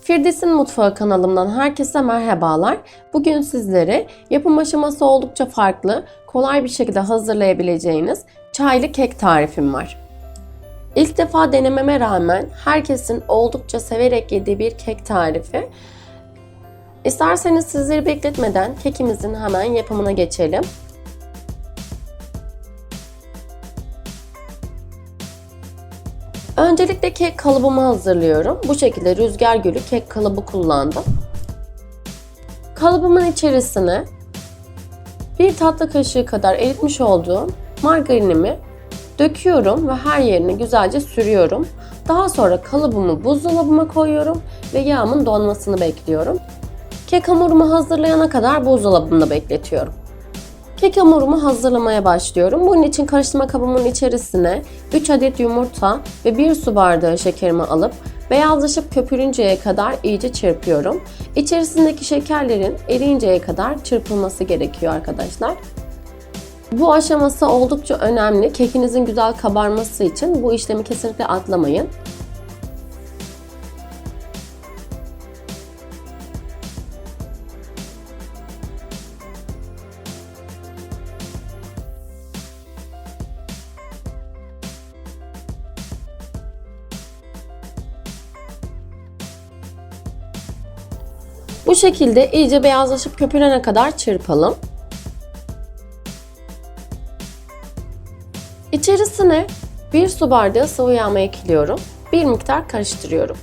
Firdevs'in Mutfağı kanalımdan herkese merhabalar. Bugün sizlere yapım aşaması oldukça farklı, kolay bir şekilde hazırlayabileceğiniz çaylı kek tarifim var. İlk defa denememe rağmen herkesin oldukça severek yediği bir kek tarifi. İsterseniz sizleri bekletmeden kekimizin hemen yapımına geçelim. Öncelikle kek kalıbımı hazırlıyorum. Bu şekilde rüzgar gülü kek kalıbı kullandım. Kalıbımın içerisine bir tatlı kaşığı kadar eritmiş olduğum margarinimi döküyorum ve her yerine güzelce sürüyorum. Daha sonra kalıbımı buzdolabıma koyuyorum ve yağımın donmasını bekliyorum. Kek hamurumu hazırlayana kadar buzdolabında bekletiyorum. Kek hamurumu hazırlamaya başlıyorum. Bunun için karıştırma kabımın içerisine 3 adet yumurta ve 1 su bardağı şekerimi alıp beyazlaşıp köpürünceye kadar iyice çırpıyorum. İçerisindeki şekerlerin eriyinceye kadar çırpılması gerekiyor arkadaşlar. Bu aşaması oldukça önemli. Kekinizin güzel kabarması için bu işlemi kesinlikle atlamayın. Bu şekilde iyice beyazlaşıp köpürene kadar çırpalım. İçerisine bir su bardağı sıvı yağımı ekliyorum. Bir miktar karıştırıyorum.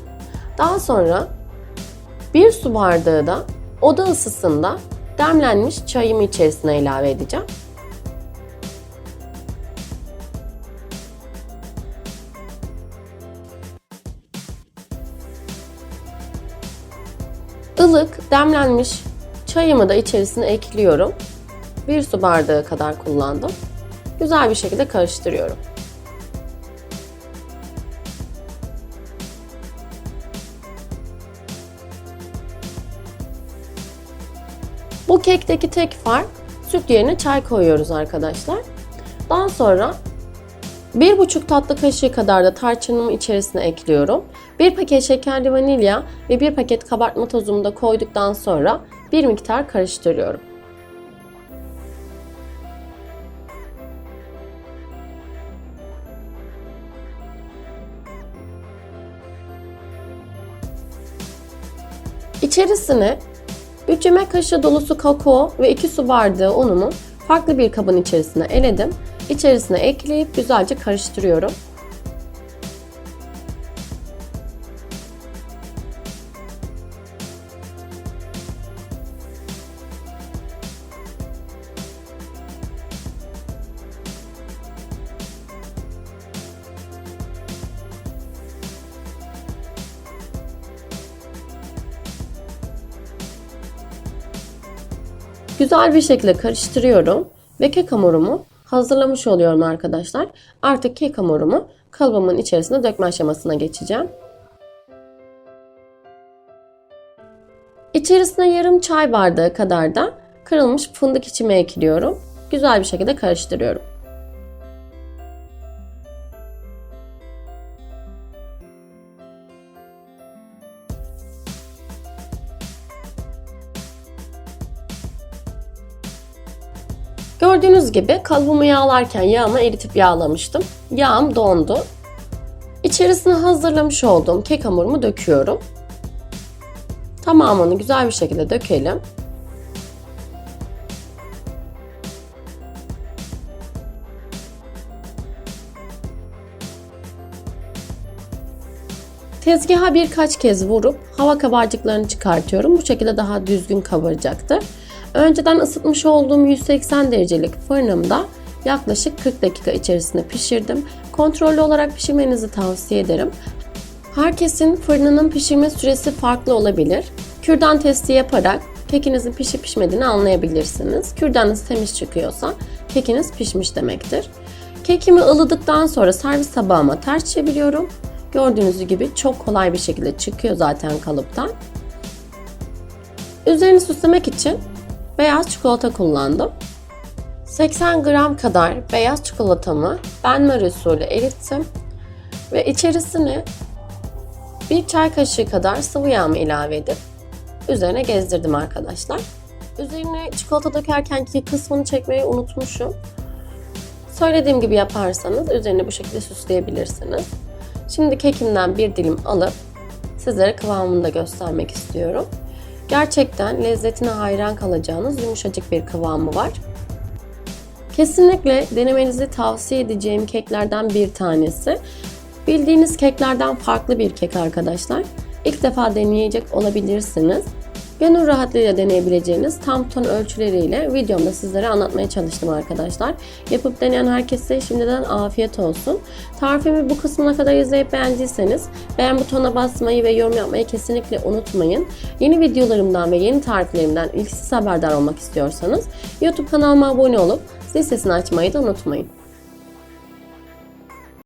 Daha sonra bir su bardağı da oda ısısında demlenmiş çayımı içerisine ilave edeceğim. Ilık demlenmiş çayımı da içerisine ekliyorum. Bir su bardağı kadar kullandım. Güzel bir şekilde karıştırıyorum. Bu kekteki tek fark süt yerine çay koyuyoruz arkadaşlar. Daha sonra bir buçuk tatlı kaşığı kadar da tarçınımı içerisine ekliyorum. Bir paket şekerli vanilya ve bir paket kabartma tozumu da koyduktan sonra bir miktar karıştırıyorum. İçerisine 3 yemek kaşığı dolusu kakao ve 2 su bardağı unumu farklı bir kabın içerisine eledim. İçerisine ekleyip güzelce karıştırıyorum. Güzel bir şekilde karıştırıyorum ve kek hamurumu hazırlamış oluyorum arkadaşlar. Artık kek hamurumu kalıbımın içerisine dökme aşamasına geçeceğim. İçerisine yarım çay bardağı kadar da kırılmış fındık içimi ekliyorum. Güzel bir şekilde karıştırıyorum. Gördüğünüz gibi kalıbımı yağlarken yağımı eritip yağlamıştım. Yağım dondu. İçerisine hazırlamış olduğum kek hamurumu döküyorum. Tamamını güzel bir şekilde dökelim. Tezgaha birkaç kez vurup hava kabarcıklarını çıkartıyorum. Bu şekilde daha düzgün kabaracaktır. Önceden ısıtmış olduğum 180 derecelik fırınımda yaklaşık 40 dakika içerisinde pişirdim. Kontrollü olarak pişirmenizi tavsiye ederim. Herkesin fırınının pişirme süresi farklı olabilir. Kürdan testi yaparak kekinizin pişip pişmediğini anlayabilirsiniz. Kürdanınız temiz çıkıyorsa kekiniz pişmiş demektir. Kekimi ılıdıktan sonra servis tabağıma ters çeviriyorum. Gördüğünüz gibi çok kolay bir şekilde çıkıyor zaten kalıptan. Üzerini süslemek için beyaz çikolata kullandım. 80 gram kadar beyaz çikolatamı benmer usulü erittim ve içerisine Bir çay kaşığı kadar sıvı yağımı ilave edip üzerine gezdirdim arkadaşlar. Üzerine çikolata dökerken ki kısmını çekmeyi unutmuşum. Söylediğim gibi yaparsanız üzerine bu şekilde süsleyebilirsiniz. Şimdi kekimden bir dilim alıp sizlere kıvamını da göstermek istiyorum. Gerçekten lezzetine hayran kalacağınız yumuşacık bir kıvamı var. Kesinlikle denemenizi tavsiye edeceğim keklerden bir tanesi. Bildiğiniz keklerden farklı bir kek arkadaşlar. İlk defa deneyecek olabilirsiniz. Gönül rahatlığıyla deneyebileceğiniz tam ton ölçüleriyle videomda sizlere anlatmaya çalıştım arkadaşlar. Yapıp deneyen herkese şimdiden afiyet olsun. Tarifimi bu kısmına kadar izleyip beğendiyseniz beğen butonuna basmayı ve yorum yapmayı kesinlikle unutmayın. Yeni videolarımdan ve yeni tariflerimden ilk siz haberdar olmak istiyorsanız YouTube kanalıma abone olup zil sesini açmayı da unutmayın.